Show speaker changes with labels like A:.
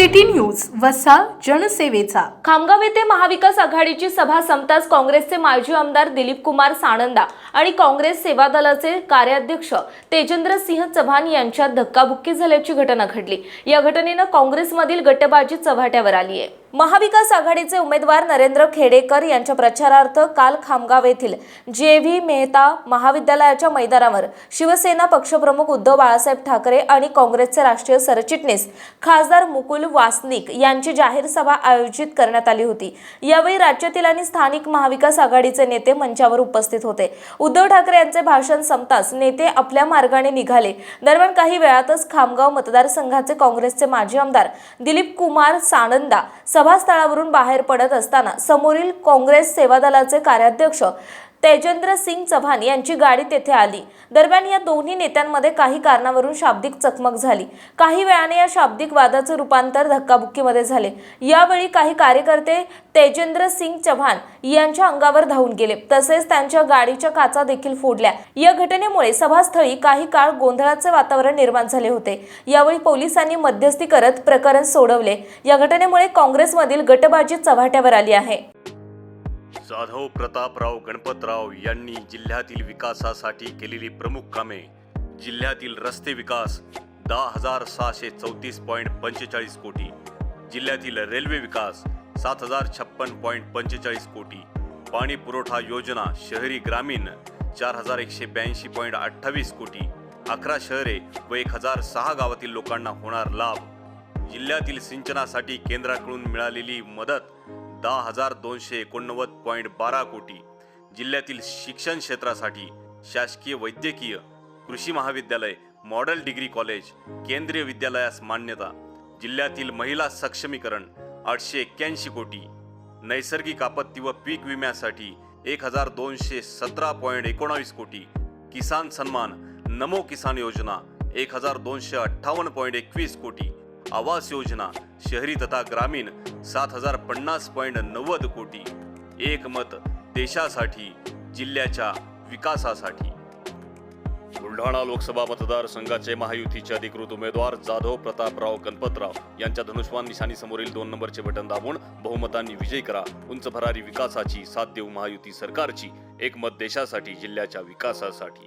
A: City news वसा जनसेवेचा.
B: खामगाव येथे महाविकास आघाडीची सभा संपताच काँग्रेसचे माजी आमदार दिलीप कुमार साणंदा आणि काँग्रेस सेवा दलाचे कार्याध्यक्ष तेजेंद्र सिंह चव्हाण यांच्यात धक्काबुक्की झाल्याची घटना घडली. या घटनेनं काँग्रेसमधील गटबाजी चव्हाट्यावर आली आहे. महाविकास आघाडीचे उमेदवार नरेंद्र खेडेकर यांच्या प्रचारार्थ काल खामगाव येथील जे व्ही मेहता महाविद्यालयाच्या मैदानावर शिवसेना पक्षप्रमुख उद्धव बाळासाहेब ठाकरे आणि काँग्रेसचे राष्ट्रीय सरचिटणीस खासदार मुकुल वासनिक यांची जाहीर सभा आयोजित करण्यात आली होती. यावेळी राज्यातील आणि स्थानिक महाविकास आघाडीचे नेते मंचावर उपस्थित होते. उद्धव ठाकरे यांचे भाषण संपताच नेते आपल्या मार्गाने निघाले. दरम्यान काही वेळातच खामगाव मतदारसंघाचे काँग्रेसचे माजी आमदार दिलीप कुमार सानंदा सभास्थळावरून बाहेर पडत असताना समोरील काँग्रेस सेवा दलाचे कार्याध्यक्ष तेजेंद्र सिंग चव्हाण यांची गाडी तेथे आली. दरम्यान या दोन्ही नेत्यांमध्ये काही कारणावरून शाब्दिक चकमक झाली. काही वेळाने या शाब्दिक वादाचे रूपांतर धक्काबुक्कीमध्ये झाले. यावेळी काही कार्यकर्ते तेजेंद्र सिंग चव्हाण यांच्या अंगावर धावून गेले. तसेच त्यांच्या गाडीच्या काचा देखील फोडल्या. या घटनेमुळे सभास्थळी काही काळ गोंधळाचे वातावरण निर्माण झाले होते. यावेळी पोलिसांनी मध्यस्थी करत प्रकरण सोडवले. या घटनेमुळे काँग्रेसमधील गटबाजी चव्हाट्यावर आली आहे.
C: जाधव प्रतापराव गणपतराव यांनी जिल्ह्यातील विकासासाठी केलेली प्रमुख कामे. जिल्ह्यातील रस्ते विकास दहा हजार सहाशे चौतीस पॉईंट पंचेचाळीस कोटी. जिल्ह्यातील रेल्वे विकास सात हजार छप्पन पॉईंट पंचेचाळीस कोटी. पाणी पुरवठा योजना शहरी ग्रामीण चार हजार एकशे ब्याऐंशी पॉईंट अठ्ठावीस कोटी. अकरा शहरे व एक हजार सहा गावातील लोकांना होणार लाभ. जिल्ह्यातील सिंचनासाठी केंद्राकडून मिळालेली मदत दहा हजार दोनशे एकोणनव्वद पॉईंट बारा कोटी. जिल्ह्यातील शिक्षण क्षेत्रासाठी शासकीय वैद्यकीय कृषी महाविद्यालय मॉडेल डिग्री कॉलेज केंद्रीय विद्यालयास मान्यता. जिल्ह्यातील महिला सक्षमीकरण आठशे एक्क्याऐंशी कोटी. नैसर्गिक आपत्ती व पीक विम्यासाठी एक हजार दोनशे सतरा पॉईंट एकोणावीस कोटी. किसान सन्मान नमो किसान योजना एक हजार दोनशे अठ्ठावन्न पॉईंट एकवीस कोटी. आवास योजना शहरी तथा ग्रामीण सात हजार पन्नास पॉईंट नव्वद कोटी. एक मत देशासाठी जिल्ह्याच्या विकासासाठी. बुलढाणा लोकसभा मतदारसंघाचे महायुतीचे अधिकृत उमेदवार जाधव प्रतापराव गणपतराव यांच्या धनुष्वान निशाणीसमोरील दोन नंबरचे बटन दाबून बहुमतांनी विजय करा. उंच भरारी विकासाची साथ देऊ महायुती सरकारची. एक मत देशासाठी जिल्ह्याच्या विकासासाठी.